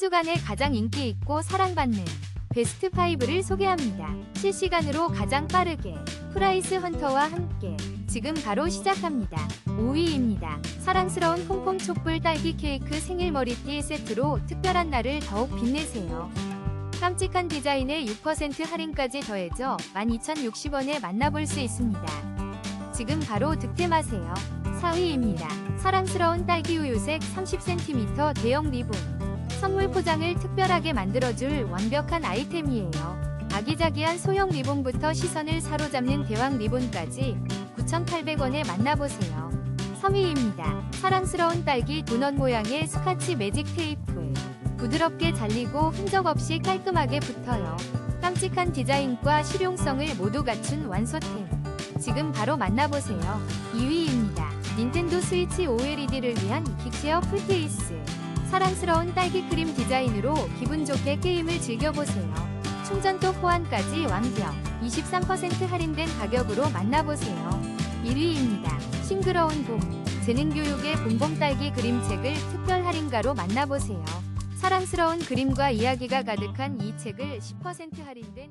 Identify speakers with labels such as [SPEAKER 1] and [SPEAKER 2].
[SPEAKER 1] 주간에 가장 인기 있고 사랑받는 베스트 5를 소개합니다. 실시간으로 가장 빠르게 프라이스 헌터와 함께 지금 바로 시작합니다. 5위입니다. 사랑스러운 퐁퐁 촛불 딸기 케이크 생일 머리띠 세트로 특별한 날을 더욱 빛내세요. 깜찍한 디자인에 6% 할인까지 더해져 12,060원에 만나볼 수 있습니다. 지금 바로 득템하세요. 4위입니다. 사랑스러운 딸기 우유색 30cm 대형 리본. 포장을 특별하게 만들어줄 완벽한 아이템이에요. 아기자기한 소형 리본부터 시선을 사로잡는 대왕 리본까지 9,800원에 만나보세요. 3위입니다. 사랑스러운 딸기 도넛 모양의 스카치 매직 테이프. 부드럽게 잘리고 흔적 없이 깔끔하게 붙어요. 깜찍한 디자인과 실용성을 모두 갖춘 완소템. 지금 바로 만나보세요. 2위입니다. 닌텐도 스위치 OLED를 위한 긱시어 풀케이스. 사랑스러운 딸기 크림 디자인으로 기분 좋게 게임을 즐겨보세요. 충전도 호환까지 완벽. 23% 할인된 가격으로 만나보세요. 1위입니다. 싱그러운 봄. 재능교육의 봄봄 딸기 그림책을 특별 할인가로 만나보세요. 사랑스러운 그림과 이야기가 가득한 이 책을 10% 할인된